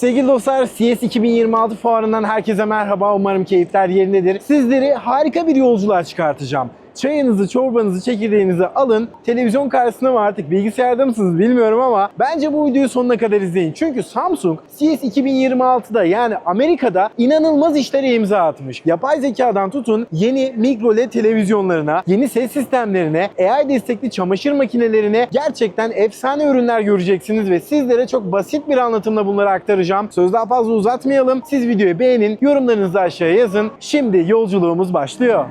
Sevgili dostlar CS 2026 fuarından herkese merhaba. Umarım keyifler yerindedir. Sizleri harika bir yolculuğa çıkartacağım. Çayınızı, çorbanızı, çekirdeğinizi alın. Televizyon karşısında mı artık bilgisayarda mısınız bilmiyorum ama bence bu videoyu sonuna kadar izleyin. Çünkü Samsung CS 2026'da yani Amerika'da inanılmaz işlere imza atmış. Yapay zekadan tutun yeni mikro LED televizyonlarına, yeni ses sistemlerine, AI destekli çamaşır makinelerine gerçekten efsane ürünler göreceksiniz ve sizlere çok basit bir anlatımla bunları aktaracağım. Söz daha fazla uzatmayalım. Siz videoyu beğenin, yorumlarınızı aşağıya yazın. Şimdi yolculuğumuz başlıyor.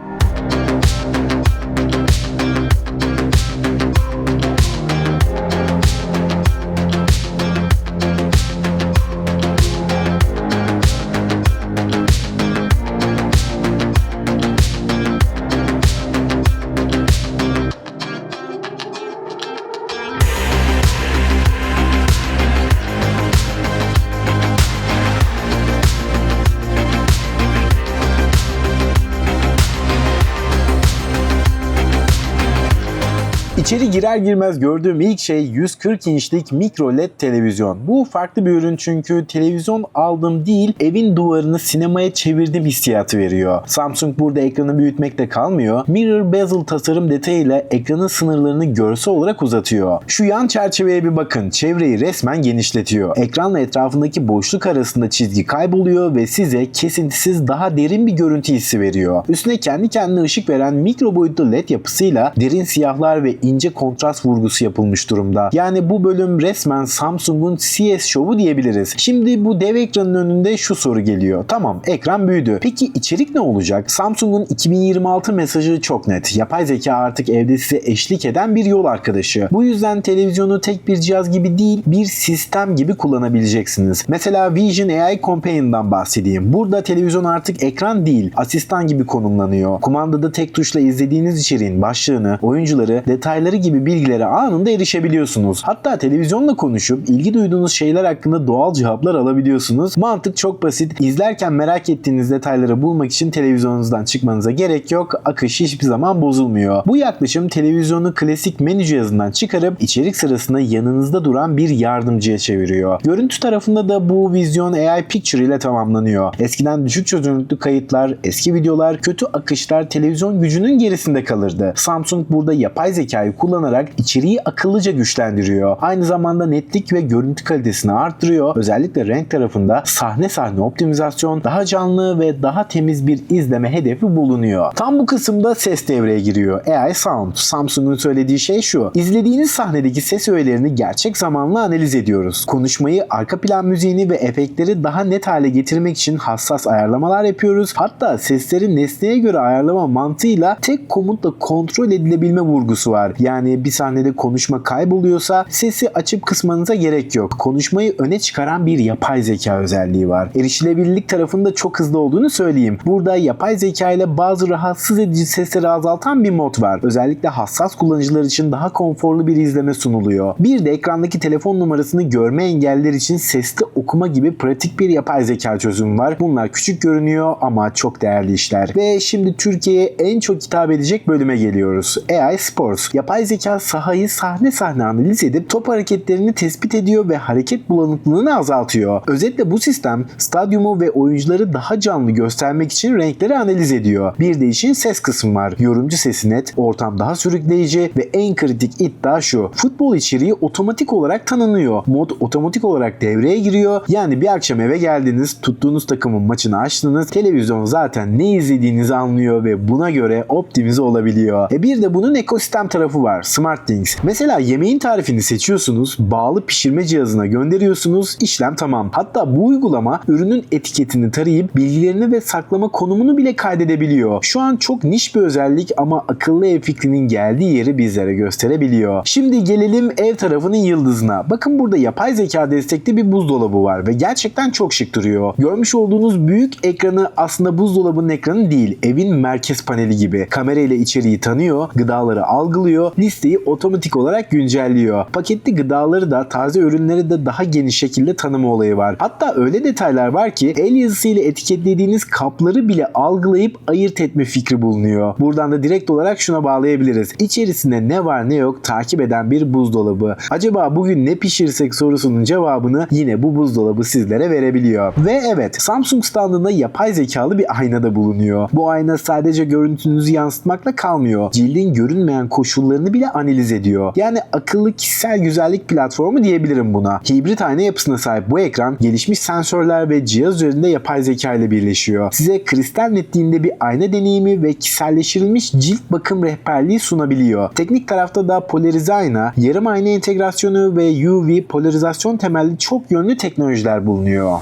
İçeri girer girmez gördüğüm ilk şey 140 inçlik mikro LED televizyon. Bu farklı bir ürün çünkü televizyon aldım değil evin duvarını sinemaya çevirdim hissiyatı veriyor. Samsung burada ekranı büyütmekle kalmıyor. Mirror bezel tasarım detayıyla ekranın sınırlarını görsel olarak uzatıyor. Şu yan çerçeveye bir bakın. Çevreyi resmen genişletiyor. Ekranla etrafındaki boşluk arasında çizgi kayboluyor ve size kesintisiz daha derin bir görüntü hissi veriyor. Üstüne kendi kendine ışık veren mikro boyutlu LED yapısıyla derin siyahlar ve ince kontrast vurgusu yapılmış durumda. Yani bu bölüm resmen Samsung'un CS şovu diyebiliriz. Şimdi bu dev ekranın önünde şu soru geliyor. Tamam ekran büyüdü. Peki içerik ne olacak? Samsung'un 2026 mesajı çok net. Yapay zeka artık evde size eşlik eden bir yol arkadaşı. Bu yüzden televizyonu tek bir cihaz gibi değil bir sistem gibi kullanabileceksiniz. Mesela Vision AI Companion'dan bahsedeyim. Burada televizyon artık ekran değil asistan gibi konumlanıyor. Kumandada tek tuşla izlediğiniz içeriğin başlığını, oyuncuları, detayları gibi bilgilere anında erişebiliyorsunuz. Hatta televizyonla konuşup ilgi duyduğunuz şeyler hakkında doğal cevaplar alabiliyorsunuz. Mantık çok basit. İzlerken merak ettiğiniz detayları bulmak için televizyonunuzdan çıkmanıza gerek yok. Akış hiçbir zaman bozulmuyor. Bu yaklaşım televizyonu klasik menü cihazından çıkarıp içerik sırasında yanınızda duran bir yardımcıya çeviriyor. Görüntü tarafında da bu vizyon AI Picture ile tamamlanıyor. Eskiden düşük çözünürlüklü kayıtlar, eski videolar, kötü akışlar televizyon gücünün gerisinde kalırdı. Samsung burada yapay zekayı kullanarak içeriği akıllıca güçlendiriyor. Aynı zamanda netlik ve görüntü kalitesini arttırıyor. Özellikle renk tarafında sahne sahne optimizasyon, daha canlı ve daha temiz bir izleme hedefi bulunuyor. Tam bu kısımda ses devreye giriyor. AI Sound. Samsung'un söylediği şey şu. İzlediğiniz sahnedeki ses öğelerini gerçek zamanlı analiz ediyoruz. Konuşmayı, arka plan müziğini ve efektleri daha net hale getirmek için hassas ayarlamalar yapıyoruz. Hatta sesleri nesneye göre ayarlama mantığıyla tek komutla kontrol edilebilme vurgusu var. Yani bir sahnede konuşma kayboluyorsa sesi açıp kısmanıza gerek yok. Konuşmayı öne çıkaran bir yapay zeka özelliği var. Erişilebilirlik tarafında çok hızlı olduğunu söyleyeyim. Burada yapay zeka ile bazı rahatsız edici sesleri azaltan bir mod var. Özellikle hassas kullanıcılar için daha konforlu bir izleme sunuluyor. Bir de ekrandaki telefon numarasını görme engelliler için sesli okuma gibi pratik bir yapay zeka çözümü var. Bunlar küçük görünüyor ama çok değerli işler. Ve şimdi Türkiye'ye en çok hitap edecek bölüme geliyoruz. AI Sports. Yapay zeka sahayı sahne sahne analiz edip top hareketlerini tespit ediyor ve hareket bulanıklığını azaltıyor. Özetle bu sistem stadyumu ve oyuncuları daha canlı göstermek için renkleri analiz ediyor. Bir de işin ses kısmı var. Yorumcu sesi net, ortam daha sürükleyici ve en kritik iddia şu. Futbol içeriği otomatik olarak tanınıyor. Mod otomatik olarak devreye giriyor. Yani bir akşam eve geldiniz, tuttuğunuz takımın maçını açtınız. Televizyon zaten ne izlediğinizi anlıyor ve buna göre optimize olabiliyor. E bir de bunun ekosistem tarafı var. SmartThings. Mesela yemeğin tarifini seçiyorsunuz, bağlı pişirme cihazına gönderiyorsunuz, işlem tamam. Hatta bu uygulama ürünün etiketini tarayıp bilgilerini ve saklama konumunu bile kaydedebiliyor. Şu an çok niş bir özellik ama akıllı ev fikrinin geldiği yeri bizlere gösterebiliyor. Şimdi gelelim ev tarafının yıldızına. Bakın burada yapay zeka destekli bir buzdolabı var ve gerçekten çok şık duruyor. Görmüş olduğunuz büyük ekranı aslında buzdolabının ekranı değil, evin merkez paneli gibi. Kamera ile içeriği tanıyor, gıdaları algılıyor yapıyor. Listeyi otomatik olarak güncelliyor. Paketli gıdaları da taze ürünleri de daha geniş şekilde tanıma olayı var. Hatta öyle detaylar var ki el yazısıyla etiketlediğiniz kapları bile algılayıp ayırt etme fikri bulunuyor. Buradan da direkt olarak şuna bağlayabiliriz. İçerisinde ne var ne yok takip eden bir buzdolabı. Acaba bugün ne pişirsek sorusunun cevabını yine bu buzdolabı sizlere verebiliyor. Ve evet Samsung standında yapay zekalı bir ayna da bulunuyor. Bu ayna sadece görüntünüzü yansıtmakla kalmıyor. Cildin görünmeyen koşullarını bile analiz ediyor. Yani akıllı kişisel güzellik platformu diyebilirim buna. Hibrit ayna yapısına sahip bu ekran gelişmiş sensörler ve cihaz üzerinde yapay zeka ile birleşiyor. Size kristal netliğinde bir ayna deneyimi ve kişiselleştirilmiş cilt bakım rehberliği sunabiliyor. Teknik tarafta da polarize ayna, yarım ayna entegrasyonu ve UV polarizasyon temelli çok yönlü teknolojiler bulunuyor.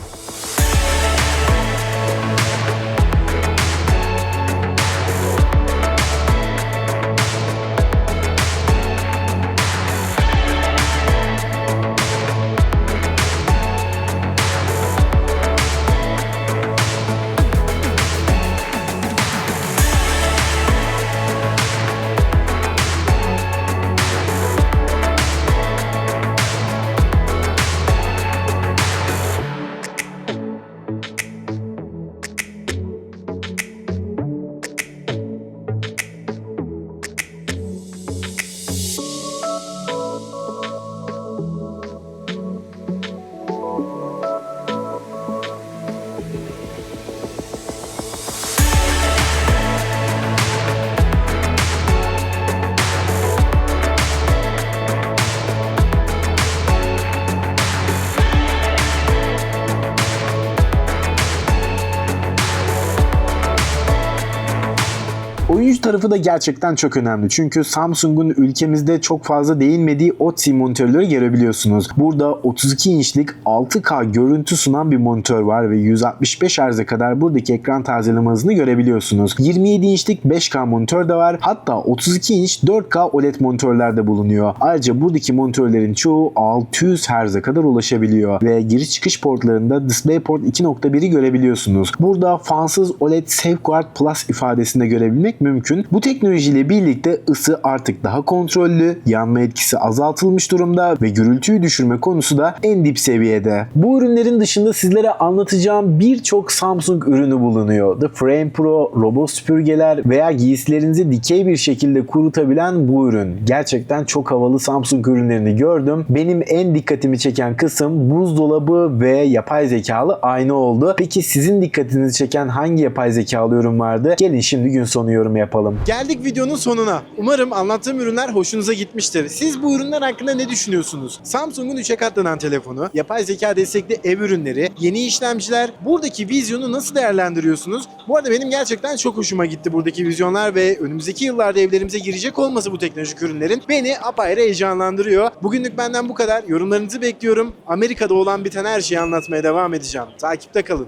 Oyuncu tarafı da gerçekten çok önemli. Çünkü Samsung'un ülkemizde çok fazla değinmediği OTC monitörleri görebiliyorsunuz. Burada 32 inçlik 6K görüntü sunan bir monitör var ve 165 Hz'e kadar buradaki ekran tazeleme hızını görebiliyorsunuz. 27 inçlik 5K monitör de var. Hatta 32 inç 4K OLED monitörler de bulunuyor. Ayrıca buradaki monitörlerin çoğu 600 Hz'e kadar ulaşabiliyor ve giriş çıkış portlarında DisplayPort 2.1'i görebiliyorsunuz. Burada fansız OLED Safeguard Plus ifadesinde görebilmek mümkün. Bu teknolojiyle birlikte ısı artık daha kontrollü, yanma etkisi azaltılmış durumda ve gürültüyü düşürme konusu da en dip seviyede. Bu ürünlerin dışında sizlere anlatacağım birçok Samsung ürünü bulunuyor. The Frame Pro, robot süpürgeler veya giysilerinizi dikey bir şekilde kurutabilen bu ürün. Gerçekten çok havalı Samsung ürünlerini gördüm. Benim en dikkatimi çeken kısım buzdolabı ve yapay zekalı ayna oldu. Peki sizin dikkatinizi çeken hangi yapay zekalı ürün vardı? Gelin şimdi gün sonu yorum yapalım. Geldik videonun sonuna. Umarım anlattığım ürünler hoşunuza gitmiştir. Siz bu ürünler hakkında ne düşünüyorsunuz? Samsung'un 3'e katlanan telefonu, yapay zeka destekli ev ürünleri, yeni işlemciler, buradaki vizyonu nasıl değerlendiriyorsunuz? Bu arada benim gerçekten çok hoşuma gitti buradaki vizyonlar ve önümüzdeki yıllarda evlerimize girecek olması bu teknolojik ürünlerin beni apayrı heyecanlandırıyor. Bugünlük benden bu kadar. Yorumlarınızı bekliyorum. Amerika'da olan biten her şeyi anlatmaya devam edeceğim. Takipte kalın.